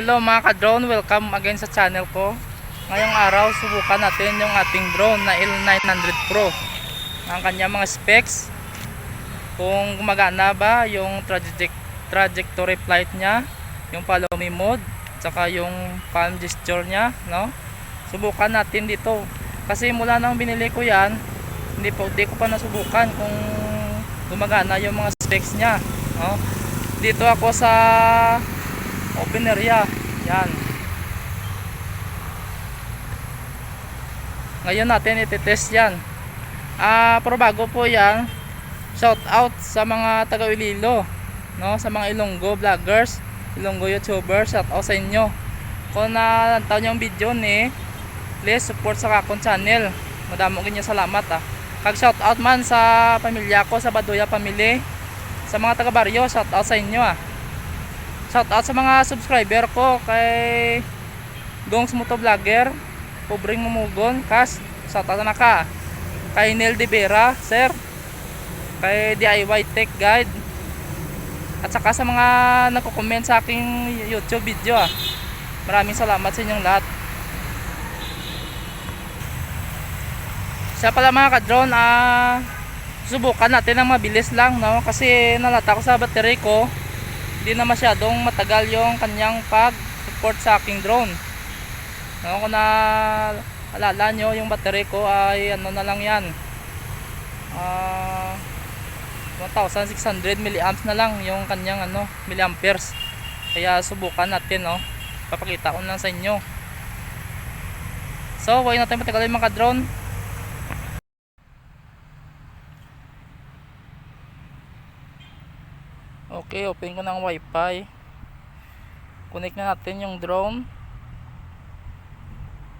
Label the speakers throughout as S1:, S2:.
S1: Hello mga ka-drone, welcome again sa channel ko. Ngayong araw, subukan natin yung ating drone na L900 Pro. Ang kanya mga specs, kung gumagana ba yung traject trajectory flight niya, yung follow me mode, tsaka yung palm gesture niya, no? Subukan natin dito. Kasi mula nang binili ko yan, hindi, po, hindi ko pa nasubukan kung gumagana yung mga specs niya, no? Dito ako sa open area yan. Ngayon natin itetest yan. Ah pero bago po yan shout out sa mga taga Ililo no? Sa mga Ilonggo vloggers Ilonggo YouTubers shout out sa inyo. Kung nalantaw niyo ang video ni please support sa akong channel. Madamo ganyan salamat ah. Kag shout out man sa pamilya ko sa Baduya family sa mga taga baryo shout out sa inyo ah Shout out sa mga subscriber ko kay Gongs Moto Vlogger, Pobreng Mumugon, Kas, shout out na ka. Kay Neil De Vera, sir. Kay DIY Tech Guide. At saka sa mga nagko-comment sa aking YouTube video ah. Maraming salamat sa inyong lahat. Siya pala mga ka-drone, ah, subukan natin ng mabilis lang, no? Kasi nalata ko sa battery ko, hindi na masyadong matagal yung kanyang pag-support sa aking drone. No, kung na alala nyo, yung battery ko ay ano na lang yan. Ah 1,600 milliamps na lang yung kanyang ano, milliamperes. Kaya subukan natin, no. Papakita ko lang sa inyo. So, huwag natin patagalin mga drone. Okay, open ko ng wifi. Connect na natin yung drone.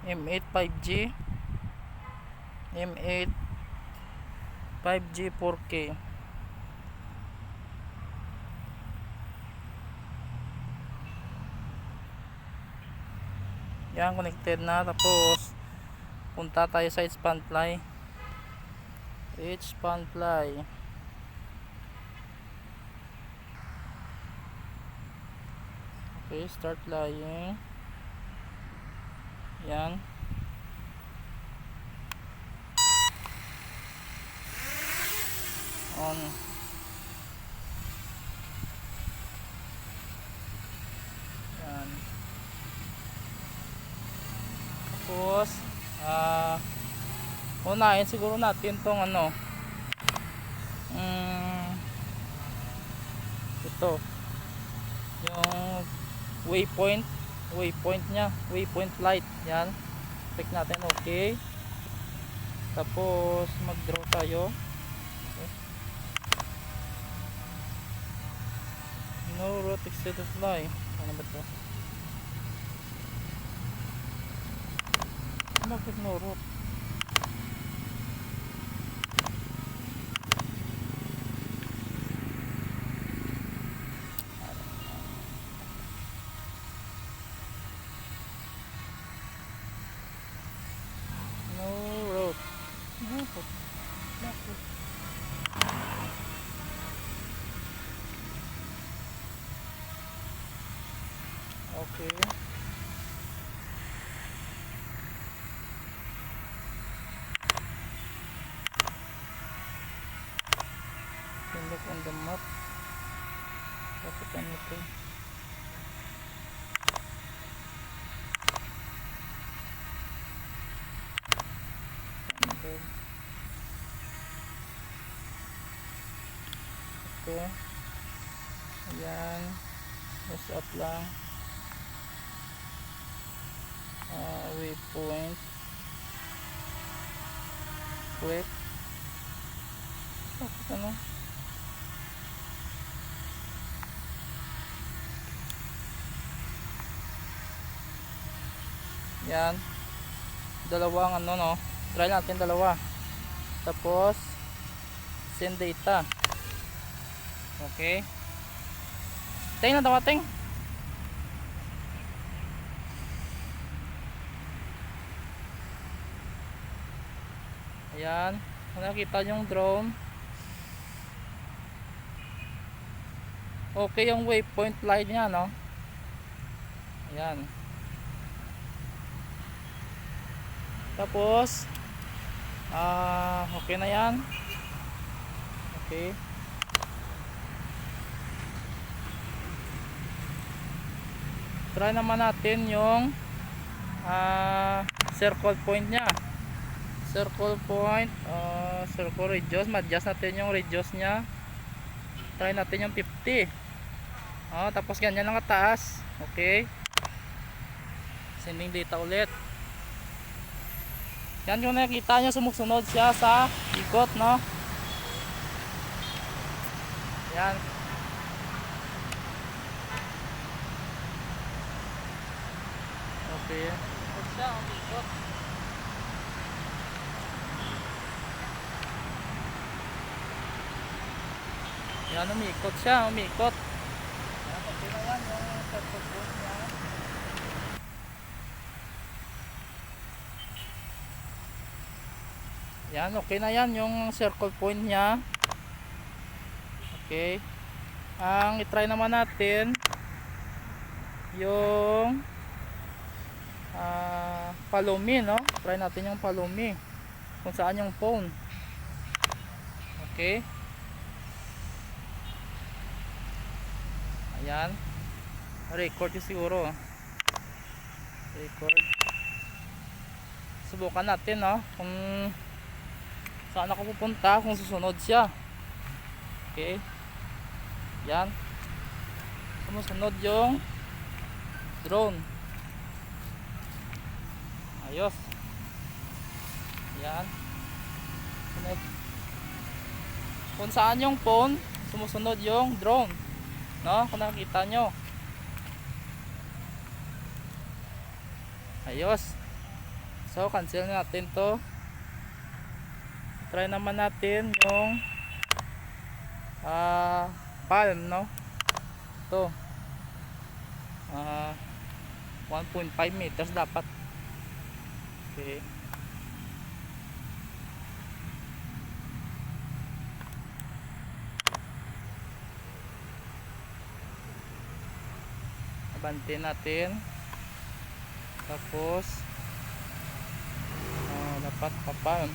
S1: M8 5G. M8 5G 4K. Yan, connected na. Tapos, punta tayo sa expand fly. Expand fly. Okay, start flying. Yan. On. Yan. Tapos, ah, unahin siguro natin tong ano, mm, ito, yung waypoint. Waypoint nya waypoint light. Yan. Check natin okay. Tapos mag draw tayo. Okay. no route exceed to fly ano ba to? Bakit no route okay on Hundred. Okay. Ayan. Press up lang. Uh, waypoint. Click. Bakit ano? Yan. Dalawang ano no. Try natin dalawa. Tapos send data. Okay. Ting na dawating. Ayan. Kung nakita yung drone. Okay yung waypoint light niya, no? Ayan. Tapos, ah, okay na yan. Okay. Try naman natin yung ah, circle point niya. Circle point, ah, circle radius. Ma-adjust natin yung radius niya. Try natin yung 50. Ah, tapos ganyan lang kataas. Okay. Sending data ulit. Yan yung nakikita nyo sumusunod siya sa ikot, no? Yan. Okay. Ikot siya. Yan, umikot siya, umikot. Yan, okay na yan, yung circle point niya. Okay. Ang i-try naman natin yung ah palumi, no? Try natin yung palumi. Kung saan yung phone. Okay. Ayan. Record yun siguro. Record. Subukan natin, no? Kung saan ako pupunta kung susunod siya okay yan sumusunod yung drone ayos yan sunod kung saan yung phone sumusunod yung drone no? Kung nakikita nyo. Ayos. So cancel natin to. Try naman natin yung ah palm no? To ah 1.5 meters dapat. Okay abante natin. Tapos ah, dapat pa palm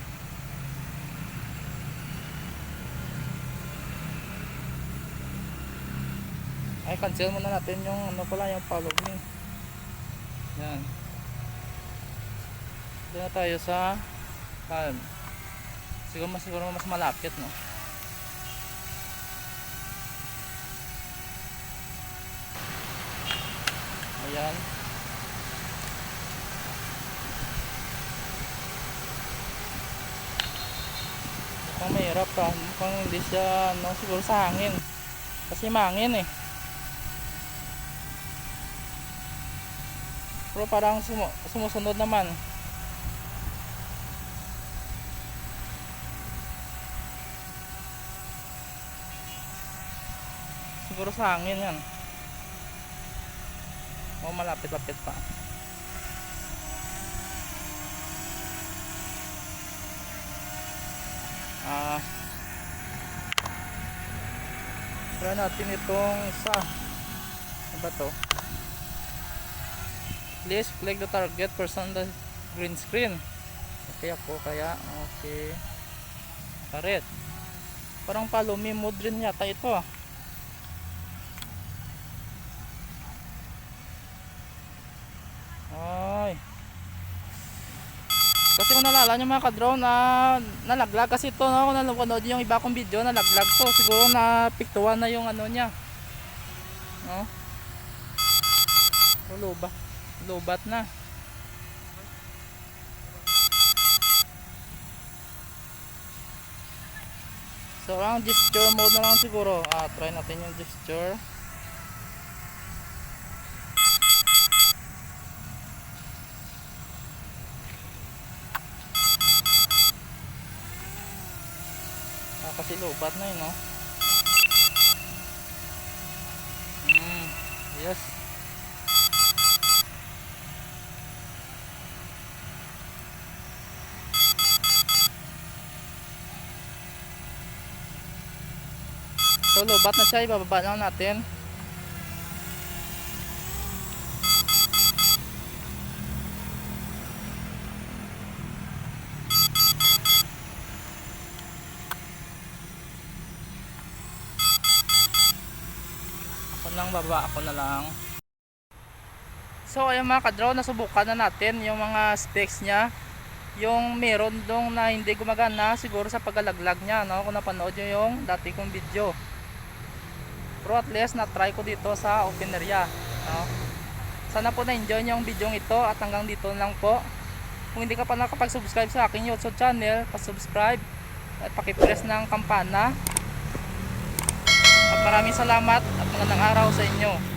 S1: ay cancel muna natin yung ano pala yung follow me yan. Doon na tayo sa calm siguro mas siguro mas malapit no ayan mukhang mahirap pa mukhang hindi siya ano siguro sa hangin kasi mangin eh Pero parang sumu sumusunod naman. Siguro sa hangin yan. O malapit-lapit pa. Ah. Try natin itong sa ano ba to? please click the target person on the green screen okay ako kaya okay karet parang palumi mode rin yata ito ah ay nalala nyo mga ka-drone na nalaglag. Kasi ito no, kung nanonood yung iba kong video nalaglag to siguro na piktuan na yung ano nya no? Luba lubat na. So ang gesture mode na lang siguro. Ah, try natin yung gesture ah, kasi lubat na yun no mm, yes So lobat na siya, ibababa lang natin. Nang baba ako na lang. So ayun mga ka-drone, nasubukan na natin yung mga specs niya. Yung meron dong na hindi gumagana siguro sa paglalaglag niya, no? Kung napanood nyo yung dati kong video. Pero at least na-try ko dito sa open area, no? Sana po na-enjoy niyo yung video ito at hanggang dito lang po. Kung hindi ka pa nakapag-subscribe sa aking YouTube channel, pa-subscribe at paki-press ng kampana. At maraming salamat at magandang araw sa inyo.